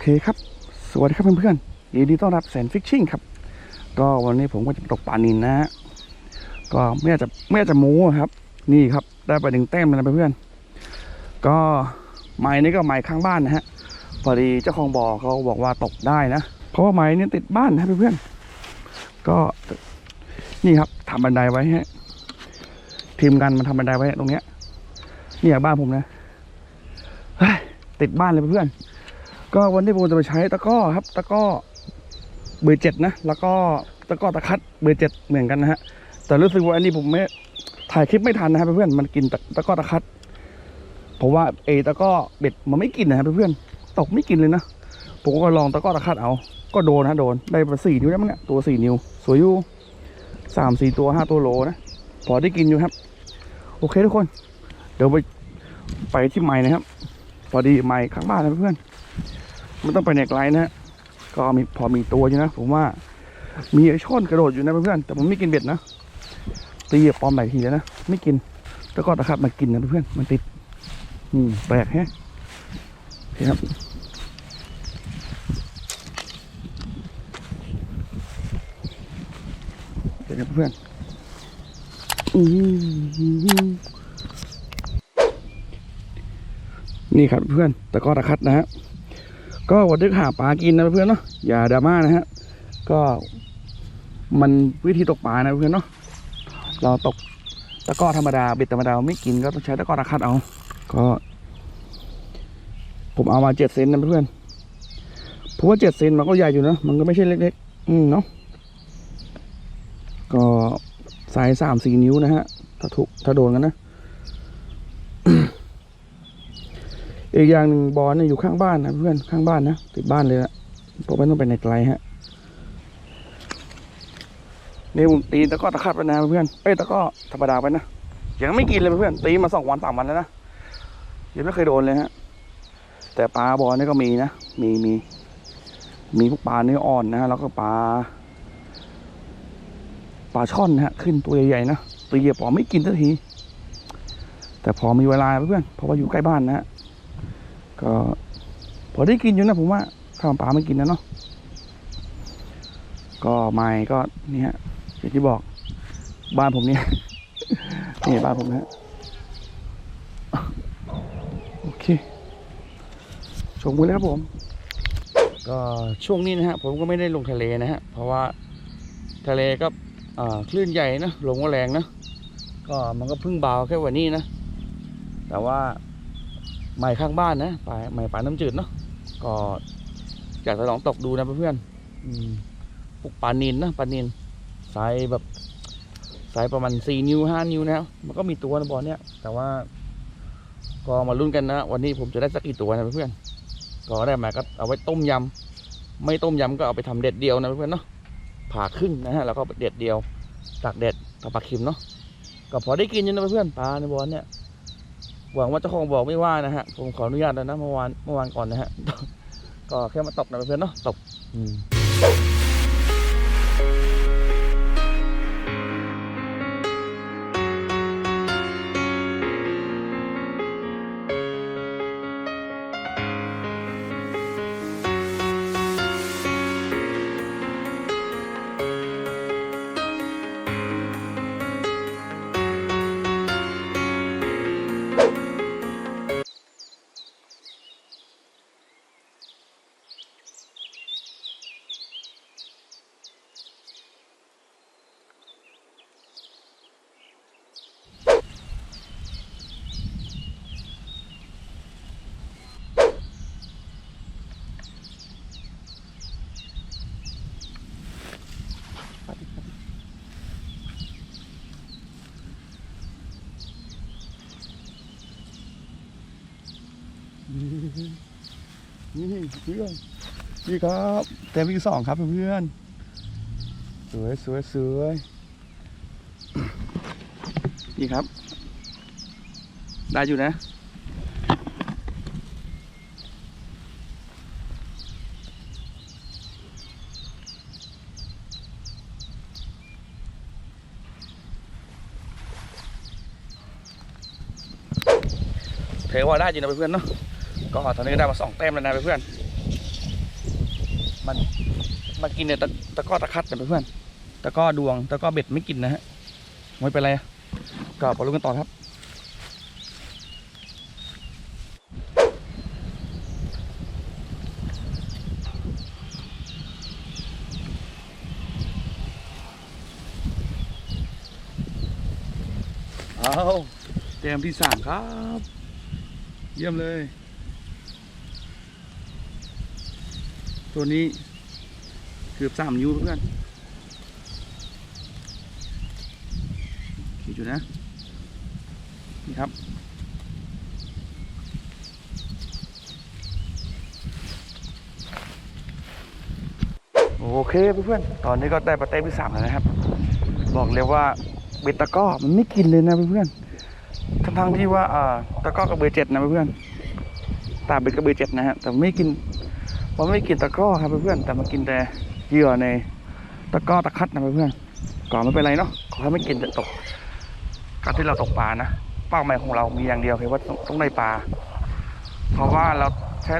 เคครับ สวัสดีครับเพื่อนๆยินดีต้อนรับแสนฟิชชิ่งครับ ก็วันนี้ผมก็จะตกปลานินนะฮะก็ไม่อยากจะไม่อยากจะโม้ครับ นี่ครับ ได้ไปหนึ่งแต้มแล้วนะเพื่อนๆก็ไม้นี่ก็ไม้ข้างบ้านนะฮะพอดีเจ้าของบ่อเขาบอกว่าตกได้นะ เพราะว่าไม้เนี่ยติดบ้านนะเพื่อนๆก็นี่ครับทำบันไดไว้ฮะทีมกันมันทำบันไดไว้ตรงเนี้ยเนี่ยบ้านผมนะเฮ้ยติดบ้านเลยเพื่อนๆ ก็วันที่ผมจะไปใช้ตะก้อครับ ตะก้อเบอร์เจ็ดนะ แล้วก็ตะก้อตะคัดเบอร์เจ็ดเหมือนกันนะฮะ แต่รู้สึกว่าอันนี้ผมไม่ถ่ายคลิปไม่ทันนะครับเพื่อนมันกินตะก้อตะคัด เพราะว่าเอตะก้อเบ็ดมันไม่กินนะครับเพื่อนตกไม่กินเลยนะ ผมก็ลองตะก้อตะคัดเอา ก็โดนนะโดน ได้มาสี่นิ้วแล้วมั้งเนี่ย ตัวสี่นิ้ว สวยอยู่สามสี่ตัวห้าตัวโลนะ พอได้กินอยู่ครับ โอเคทุกคน เดี๋ยวไปไปที่ไม้นะครับ พอดีไม้ข้างบ้านนะเพื่อน มันต้องไปในไกลนะก็มีพอมีตัวอยู่นะ ผมว่า มีไอ้ช่อนกระโดดอยู่นะเพื่อนๆแต่ผมไม่กินเบ็ดนะตีปอมหลายทีแล้วนะไม่กินแล้วก็ตะขับมากินนะเพื่อนมันติดอืมแปลกแฮะคครับเดี๋ยวเพื่อนนี่ครับเพื่อนตะก้อตะคัดนะฮะ ก็วันดึกหาปลากินนะเพื่อนเนาะอย่าดราม่านะฮะก็มันวิธีตกปลานะเพื่อนเนาะเราตกตะกร้อธรรมดาเบ็ดธรรมดาไม่กินก็ต้องใช้ตะกร้อตะคัดเอา ก็ ผมเอามาเจ็ดเซนนะเพื่อนเพราะว่าเจ็ดเซนมันก็ใหญ่อยู่นะมันก็ไม่ใช่เล็ก ๆ อืมเนาะก็สายสามสี่นิ้วนะฮะถ้าถูกถ้าโดนกันนะ อีกอย่างหนึ่งบอลเนี่ยอยู่ข้างบ้านนะเพื่อนข้างบ้านนะติดบ้านเลยนะผมไม่ต้องไปไหนไกลฮะนี่ผมตีตะก้อตะขัดไปนะเพื่อนเอ้ยตะก้อธรรมดาไปนะยังไม่กินเลยเพื่อนตีมาสองวันสามวันแล้วนะยังไม่เคยโดนเลยฮะแต่ปลาบอลนี่ก็มีนะมีมีมีพวกปลาเนื้ออ่อนนะฮะแล้วก็ปลาปลาช่อนนะฮะขึ้นตัวใหญ่ๆนะตีปอไม่กินสักทีแต่พอมีเวลาเพื่อนเพราะว่าอยู่ใกล้บ้านนะฮะ ก็พอได้กินอยู่นะผมว่าถ้าปลาไม่กินนะเนาะก็ไม่ก็นี่ฮะอย่างที่บอกบ้านผมเนี่ยนี่บ้านผมนะฮะโอเคชมกันเลยครับผม ก็ช่วงนี้นะฮะผมก็ไม่ได้ลงทะเลนะฮะเพราะว่าทะเลก็คลื่นใหญ่นะลมก็แรงนะก็มันก็พึ่งเบาแค่วันนี้นะ แต่ว่า ใหม่ข้างบ้านนะปลาใหม่ปลาน้ำจืดเนาะก็อยากจะลองตกดูนะเพื่อนๆอืมพวกปลานินนะปลานินไซส์แบบไซส์ประมาณสี่นิ้วห้านิ้วนะมันก็มีตัวนะบอลเนี้ยแต่ว่า ก็มาลุ้นกันนะวันนี้ผมจะได้สักกี่ตัวนะเพื่อนๆก็ได้มาก็เอาไว้ต้มยำไม่ต้มยำก็เอาไปทำเด็ดเดียวนะเพื่อนๆเนาะผ่าครึ่งนะฮะแล้วก็เด็ดเดียวตักเด็ดกับปลาเค็มเนาะก็พอได้กินอยู่นะเพื่อนๆปลาในบอลเนี่ย หวังว่าเจ้าของบอกไม่ว่านะฮะ ผมขออนุญาตแล้วนะเมื่อวานเมื่อวานก่อนนะฮะ ก็แค่มาตกนะเพื่อนเนาะตกอืม นี่เพื่อนนี่ครับเต็มที่สองครับเพื่อนสวยสวยสวยนี่ครับ ได้อยู่นะเทว่าได้จริงนะเพื่อนเนาะ ก็ตอนนี้ได้มาสองแต้มแล้วนะเพื่อนมันมันกินเนี่ยตะตะก้อตะคัดนะเพื่อนตะก้อดวงตะก้อเบ็ดไม่กินนะฮะไม่เป็นไรก็ไปรู้กันต่อครับเอาแต้มที่สามครับ เยี่ยมเลย ตัวนี้เกือบสามนิ้วเพื่อนดอยู่นะ นี่ครับ โอเคเพื่อนๆ ตอนนี้ก็ได้ปลาเต้มที่สามแล้วนะครับ บอกเลยว่าเบ็ดตะก้อมันไม่กินเลยนะเพื่อนๆ ทั้งๆที่ว่าอ่าตะก้อกับเบอร์เจ็ดนะเพื่อนๆตาเบ็ดกับเบอร์เจ็ดนะฮะ แต่ไม่กิน มันไม่กินตะก้อครับเพื่อนๆแต่มันกินแต่เหยื่อในตะก้อตะคัดนะเพื่อนๆก่อนไม่เป็นไรเนาะขอให้ไม่กินแต่ตกการที่เราตกปลานะเป้าหมายของเรามีอย่างเดียวคือว่าต้องได้ปลา เพราะว่าเราใช้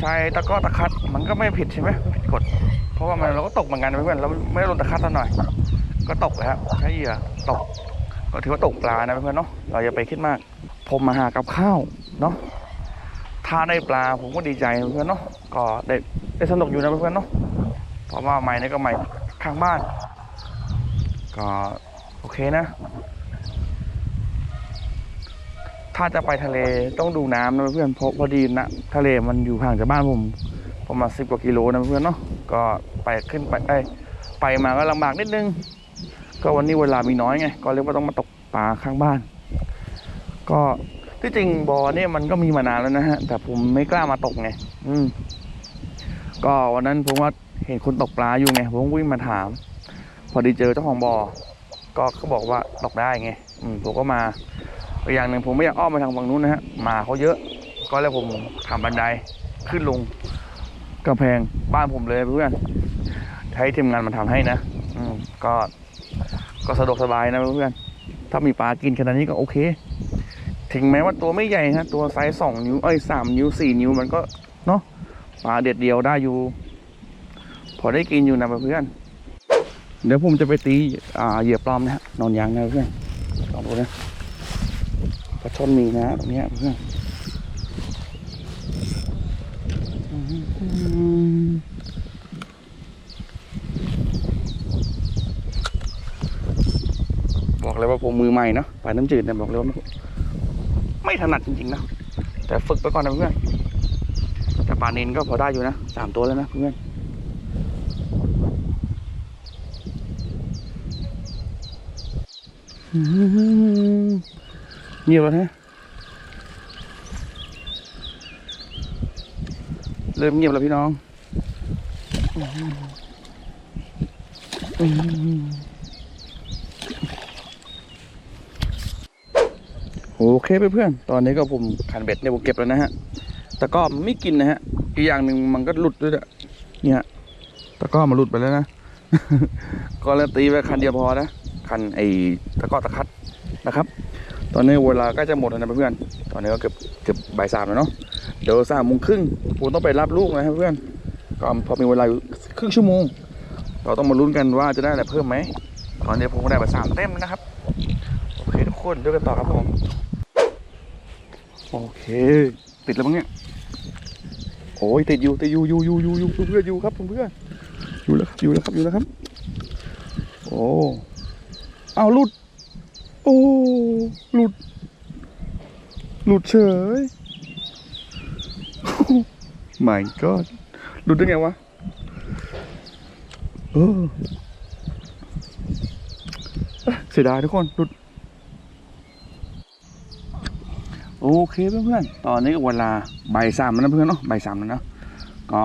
ใช้ตะก้อตะคัดมันก็ไม่ผิดใช่ไหมไม่ผิดกฎเพราะว่ามันเราก็ตกเหมือนกันเพื่อนเราไม่ได้ลงตะคัดซะหน่อย ก็ตกเลยครับใช้เหยื่อตกก็ถือว่าตกปลานะเพื่อนเนาะเราอย่าไปคิดมาก ผมมาหากับข้าวเนาะ ถ้าได้ปลาผมก็ดีใจเพื่อนเนาะก็ได้ได้สนุกอยู่นะเพื่อนเนาะเพราะว่าใหม่นี่ก็ใหม่ข้างบ้าน ก็โอเคนะ ถ้าจะไปทะเลต้องดูน้ำนะเพื่อนเพราะพอดีนะทะเลมันอยู่ห่างจากบ้านผมประมาณสิบกว่ากิโลนะเพื่อนเนาะก็ไปขึ้นไปเอ้ยไปมาก็ลำบากนิดนึง ก็วันนี้เวลามีน้อยไง ก็เรียกว่าต้องมาตกปลาข้างบ้าน ก็ ที่จริงบอ่อเนี่ยมันก็มีมานานแล้วนะฮะ แต่ผมไม่กล้ามาตกไง อืม ก็วันนั้นผมว่าเห็นคนตกปลาอยู่ไง ผมวิ่งมาถาม พอดีเจอเจ้าของบอ่อก็เขาบอกว่าตกได้ไง อืม ผมก็มาอีกอย่างหนึ่งผมไม่อยากอ้อมไปทางฝั่งนู้นนะฮะ มาเขาเยอะ ก็เลยผมทำบันไดขึ้นลงกำแพงบ้านผมเลยเพื่อน ใช้ทีมงานมาทำให้นะ อืม ก็ ก็สะดวกสบายนะเพื่อน ถ้ามีปลากินขนาดนี้ก็โอเค ถึงแม้ว่าตัวไม่ใหญ่ฮะตัวไซส์สองนิ้วเอ้ยสามนิ้วสี่นิ้วมันก็เนาะปลาเด็ดเดียวได้อยู่ พอได้กินอยู่นะเพื่อนเดี๋ยวผมจะไปตีอ่าเหยื่อปลอมนะฮะนอนยางนะเพื่อนลองดูนะปลาช่อนมีนะตรงนี้เพื่อนบอกเลยว่าผมมือใหม่เนาะปลาน้ำจืดเนี่ยบอกเลยว่า ไม่ถนัดจริงๆนะแต่ฝึกไปก่อนนะเพื่อนแต่ปลาเนนก็พอได้อยู่นะสามตัวแล้วนะเพื่อนเงียบแล้วนะเริ่มเงียบแล้วพี่น้องอืม โอเคเพื่อนๆตอนนี้ก็ผมขันเบ็ดเนี่ยผมเก็บแล้วนะฮะต่ก็มันไม่กินนะฮะ อีกอย่างหนึ่งมันก็หลุดด้วยเนี่ยตะก้อมันหลุดไปแล้วนะก็เลยตีไปคันเดียวพอนะคันไอ้ตะก้อตะคัดนะครับ ตอนนี้เวลากล้จะหมดแล้วนะเพื่อนตอนนี้ก็เกือบเกือบบ่ายสามแล้วเนาะเดี๋ยวสามโมงครึ่งผมต้องไปรับลูกนะครับเพื่อนก็พอมีเวลาอยู่ครึ่งชั่วโมง เราต้องมาลุ้นกันว่าจะได้อะไรเพิ่มไหมตอนนี้ผมก็ได้ไปสามเต็มนะครับโอเคทุกคนเดี๋ยกันต่อครับผม โอเค ติดแล้วมั้งเนี่ยโอ้ยติดอยู่ติดอยู่อยู่อยู่อยู่อยู่เพื่อนอยู่ครับเพื่อนอยู่แล้วครับอยู่แล้วครับอยู่แล้วครับ โอ้เอาหลุด โอ้หลุด หลุดเฉยไม่ก็หลุดได้ไงวะเออเอ้ยเสียดายทุกคนหลุด โอเคเพื่อนๆ ตอนนี้เวลาบ่ายสามแล้วนะเพื่อนเนาะบ่ายสามแล้วนะก็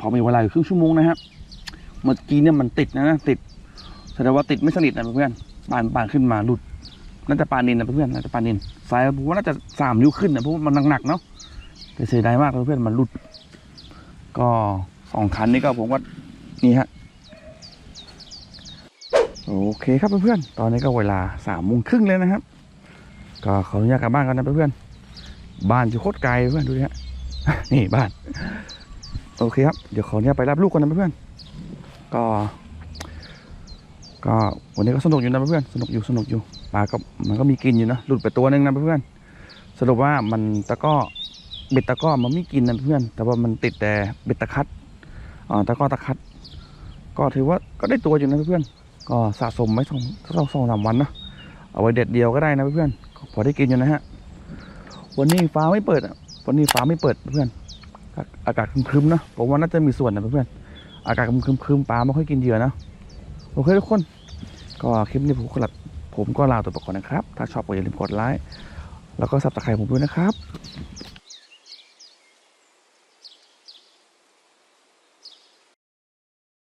พอมีเวลาอยู่ครึ่งชั่วโมงนะครับ เมื่อกี้เนี่ยมันติดนะนะติดแสดงว่าติดไม่สนิทนะเพื่อนปานปานขึ้นมาหลุดน่าจะปลานินนะเพื่อนน่าจะปลานินสายผมว่าน่าจะสามนิ้วขึ้นนะเพราะมันหนักๆเนาะแต่เสียดายมากเพื่อนมันหลุด ก็สองคันนี้ก็ผมว่านี่ฮะโอเคครับเพื่อนๆ ตอนนี้ก็เวลาสามโมงครึ่งเลยนะครับ ก็ขออนุญาตกลับบ้านกันนะเพื่อนๆบ้านอยู่โคตรไกลเพื่อนดูดิฮะนี่บ้าน โอเคครับ เดี๋ยวขอเนี่ยไปรับลูกกันนะเพื่อนๆก็ ก็วันนี้ก็สนุกอยู่นะเพื่อนๆสนุกอยู่สนุกอยู่ปลาก็มันก็มีกินอยู่นะหลุดไปตัวหนึงนะเพื่อนๆสรุปว่ามันตะก้อเบ็ดตะก้อมันไม่กินนะเพื่อนแต่ว่ามันติดแต่เบ็ดตะคัดอ่าตะก้อตะคัด ก็ถือว่าก็ได้ตัวอยู่นะเพื่อนๆก็สะสมไว้สองสองสามวันนะเอาไว้เด็ดเดียวก็ได้นะเพื่อนๆ พอได้กินอยู่นะฮะ วันนี้ฟ้าไม่เปิดวันนี้ฟ้าไม่เปิดเพื่อน อากาศครึมๆนะผมว่าน่าจะมีส่วนนะเพื่อนอากาศครึมๆปลาไม่ค่อยกินเหยื่อนะโอเคทุกคน ก็คลิปนี้ผมก็ลาผมก็ลาตัวไปก่อนนะครับ ถ้าชอบก็อย่าลืมกดไลค์แล้วก็สับตะไคร้ผมด้วยนะครับ